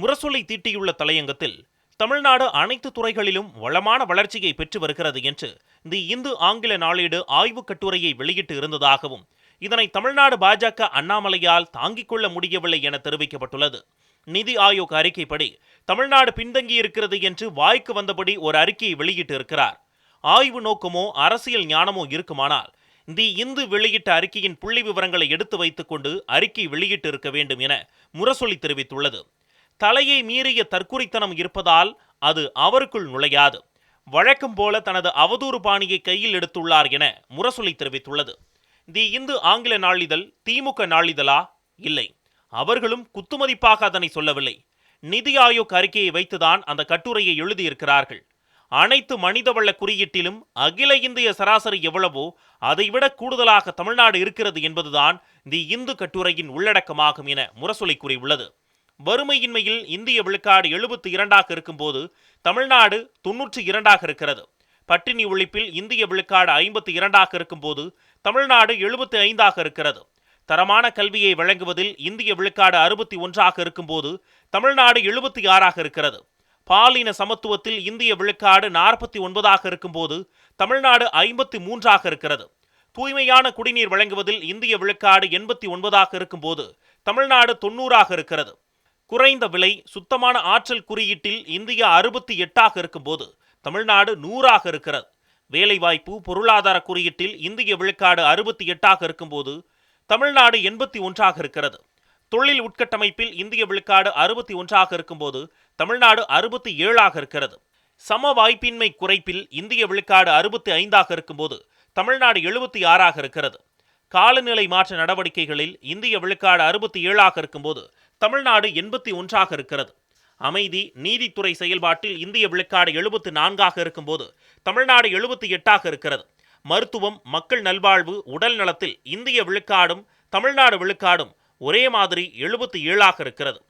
முரசொலை தீட்டியுள்ள தலையங்கத்தில் தமிழ்நாடு அனைத்து துறைகளிலும் வளமான வளர்ச்சியை பெற்று வருகிறது என்று தி இந்து ஆங்கில நாளேடு ஆய்வுக் கட்டுரையை வெளியிட்டு இருந்ததாகவும் இதனை தமிழ்நாடு பாஜக அண்ணாமலையால் தாங்கிக் கொள்ள முடியவில்லை என தெரிவிக்கப்பட்டுள்ளது. நிதி ஆயோக் அறிக்கைப்படி தமிழ்நாடு பின்தங்கியிருக்கிறது என்று வாய்க்கு வந்தபடி ஒரு அறிக்கையை வெளியிட்டு இருக்கிறார். ஆய்வு நோக்கமோ அரசியல் ஞானமோ இருக்குமானால் தி இந்து வெளியிட்ட அறிக்கையின் புள்ளி விவரங்களை எடுத்து வைத்துக்கொண்டு அறிக்கை வெளியிட்டு இருக்க வேண்டும் என முரசொலி தெரிவித்துள்ளது. தலையை மீறிய தற்குறித்தனம் இருப்பதால் அது அவருக்குள் நுழையாது. வழக்கம் போல தனது அவதூறு பாணியை கையில் எடுத்துள்ளார் என முரசொலி தெரிவித்துள்ளது. தி இந்து ஆங்கில நாளிதழ் திமுக நாளிதழா? இல்லை. அவர்களும் குத்துமதிப்பாக அதனை சொல்லவில்லை. நிதி ஆயோக் அறிக்கையை வைத்துதான் அந்த கட்டுரையை எழுதியிருக்கிறார்கள். அனைத்து மனிதவள குறியீட்டிலும் அகில இந்திய சராசரி எவ்வளவோ அதைவிட கூடுதலாக தமிழ்நாடு இருக்கிறது என்பதுதான் தி இந்து கட்டுரையின் உள்ளடக்கமாகும் என முரசொலி கூறியுள்ளது. வறுமையின்மையில் இந்திய விழுக்காடு எழுபத்தி இரண்டாக இருக்கும்போது தமிழ்நாடு தொன்னூற்றி இரண்டாக இருக்கிறது. பட்டினி ஒழிப்பில் இந்திய விழுக்காடு ஐம்பத்தி இரண்டாக இருக்கும்போது தமிழ்நாடு எழுபத்தி ஐந்தாக இருக்கிறது. தரமான கல்வியை வழங்குவதில் இந்திய விழுக்காடு அறுபத்தி ஒன்றாக இருக்கும்போது தமிழ்நாடு எழுபத்தி ஆறாக இருக்கிறது. பாலின சமத்துவத்தில் இந்திய விழுக்காடு நாற்பத்தி ஒன்பதாக இருக்கும்போது தமிழ்நாடு ஐம்பத்தி மூன்றாக இருக்கிறது. தூய்மையான குடிநீர் வழங்குவதில் இந்திய விழுக்காடு எண்பத்தி ஒன்பதாக இருக்கும்போது தமிழ்நாடு தொண்ணூறாக இருக்கிறது. குறைந்த விலை சுத்தமான ஆற்றல் குறியீட்டில் இந்தியா அறுபத்தி எட்டாக இருக்கும்போது தமிழ்நாடு நூறாக இருக்கிறது. வேலைவாய்ப்பு பொருளாதார குறியீட்டில் இந்திய விழுக்காடு அறுபத்தி எட்டாக இருக்கும்போது தமிழ்நாடு எண்பத்தி ஒன்றாக இருக்கிறது. தொழில் உட்கட்டமைப்பில் இந்திய விழுக்காடு அறுபத்தி ஒன்றாக இருக்கும்போது தமிழ்நாடு அறுபத்தி ஏழாக இருக்கிறது. சம வாய்ப்பின்மை குறைப்பில் இந்திய விழுக்காடு அறுபத்தி ஐந்தாக இருக்கும்போது தமிழ்நாடு எழுபத்தி ஆறாக இருக்கிறது. காலநிலை மாற்ற நடவடிக்கைகளில் இந்திய விழுக்காடு அறுபத்தி ஏழாக இருக்கும்போது தமிழ்நாடு எண்பத்தி ஒன்றாக இருக்கிறது. அமைதி நீதித்துறை செயல்பாட்டில் இந்திய விழுக்காடு எழுபத்து நான்காக இருக்கும்போது தமிழ்நாடு எழுபத்தி எட்டாக இருக்கிறது. மருத்துவம் மக்கள் நல்வாழ்வு உடல் நலத்தில் இந்திய விழுக்காடும் தமிழ்நாடு விழுக்காடும் ஒரே மாதிரி எழுபத்தி ஏழாக இருக்கிறது.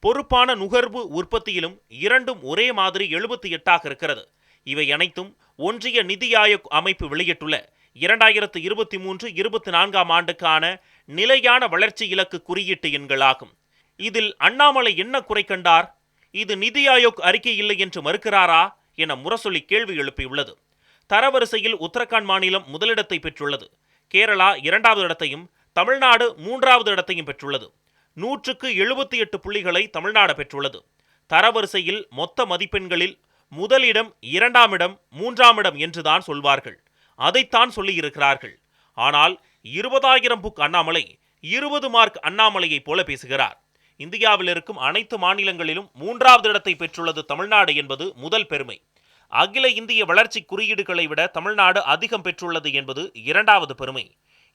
பொறுப்பான நுகர்வு உற்பத்தியிலும் இரண்டும் ஒரே மாதிரி எழுபத்தி எட்டாக இருக்கிறது. இவை அனைத்தும் ஒன்றிய நிதி ஆயோக் அமைப்பு வெளியிட்டுள்ள இரண்டாயிரத்து இருபத்தி மூன்று இருபத்தி நான்காம் ஆண்டுக்கான நிலையான வளர்ச்சி இலக்கு குறியீட்டு எண்களாகும். இதில் அண்ணாமலை என்ன குறை கண்டார்? இது நிதி ஆயோக் அறிக்கை இல்லை என்று மறுக்கிறாரா? என முரசொலி கேள்வி எழுப்பியுள்ளது. தரவரிசையில் உத்தரகாண்ட் மாநிலம் முதலிடத்தை பெற்றுள்ளது. கேரளா இரண்டாவது இடத்தையும் தமிழ்நாடு மூன்றாவது இடத்தையும் பெற்றுள்ளது. நூற்றுக்கு எழுபத்தி எட்டு புள்ளிகளை தமிழ்நாடு பெற்றுள்ளது. தரவரிசையில் மொத்த மதிப்பெண்களில் முதலிடம் இரண்டாம் இடம் மூன்றாம் இடம் என்றுதான் சொல்வார்கள். அதைத்தான் சொல்லியிருக்கிறார்கள். ஆனால் இருபதாயிரம் புக் அண்ணாமலை இருபது மார்க் அண்ணாமலையைப் போல பேசுகிறார். இந்தியாவில் இருக்கும் அனைத்து மாநிலங்களிலும் மூன்றாவது இடத்தை பெற்றுள்ளது தமிழ்நாடு என்பது முதல் பெருமை. அகில இந்திய வளர்ச்சி குறியீடுகளை விட தமிழ்நாடு அதிகம் பெற்றுள்ளது என்பது இரண்டாவது பெருமை.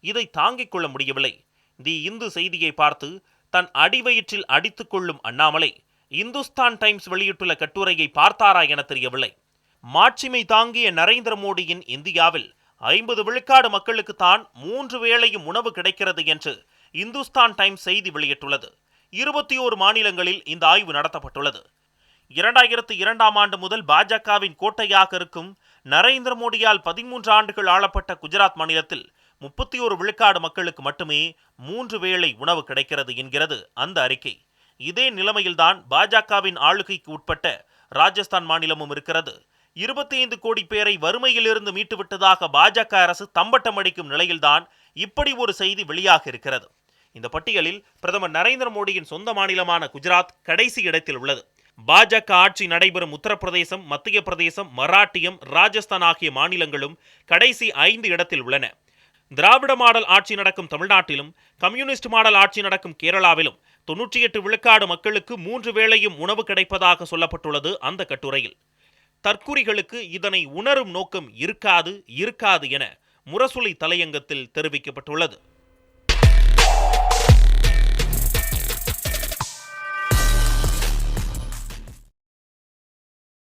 இதை தாங்கிக் கொள்ள முடியவில்லை. தி இந்து செய்தியை பார்த்து தன் அடிவயிற்றில் அடித்துக் கொள்ளும் அண்ணாமலை இந்துஸ்தான் டைம்ஸ் வெளியிட்டுள்ள கட்டுரையை பார்த்தாரா என தெரியவில்லை. மாட்சிமை தாங்கிய நரேந்திர மோடியின் இந்தியாவில் ஐம்பது விழுக்காடு மக்களுக்கு தான் மூன்று வேளையும் உணவு கிடைக்கிறது என்று இந்துஸ்தான் டைம்ஸ் செய்தி வெளியிட்டுள்ளது. இருபத்தி ஓரு மாநிலங்களில் இந்த ஆய்வு நடத்தப்பட்டுள்ளது. இரண்டாயிரத்து இரண்டாம் ஆண்டு முதல் பாஜகவின் கோட்டையாக இருக்கும் நரேந்திர மோடியால் பதிமூன்று ஆண்டுகள் ஆளப்பட்ட குஜராத் மாநிலத்தில் முப்பத்தி ஒரு விழுக்காடு மக்களுக்கு மட்டுமே மூன்று வேளை உணவு கிடைக்கிறது என்கிறது அந்த அறிக்கை. இதே நிலைமையில்தான் பாஜகவின் ஆளுகைக்கு உட்பட்ட ராஜஸ்தான் மாநிலமும் இருக்கிறது. இருபத்தி ஐந்து கோடி பேரை வறுமையிலிருந்து மீட்டுவிட்டதாக பாஜக அரசு தம்பட்டம் அடிக்கும் நிலையில்தான் இப்படி ஒரு செய்தி வெளியாக இருக்கிறது. இந்த பட்டியலில் பிரதமர் நரேந்திர மோடியின் சொந்த மாநிலமான குஜராத் கடைசி இடத்தில் உள்ளது. பாஜக ஆட்சி நடைபெறும் உத்தரப்பிரதேசம் மத்திய பிரதேசம் மராட்டியம் ராஜஸ்தான் ஆகிய மாநிலங்களும் கடைசி ஐந்து இடத்தில் உள்ளன. திராவிட மாடல் ஆட்சி நடக்கும் தமிழ்நாட்டிலும் கம்யூனிஸ்ட் மாடல் ஆட்சி நடக்கும் கேரளாவிலும் தொன்னூற்றி எட்டு விழுக்காடு மக்களுக்கு மூன்று வேளையும் உணவு கிடைப்பதாக சொல்லப்பட்டுள்ளது அந்த கட்டுரையில். தற்குறிகளுக்கு இதனை உணரும் நோக்கம் இருக்காது இருக்காது என முரசொலி தலையங்கத்தில் தெரிவிக்கப்பட்டுள்ளது.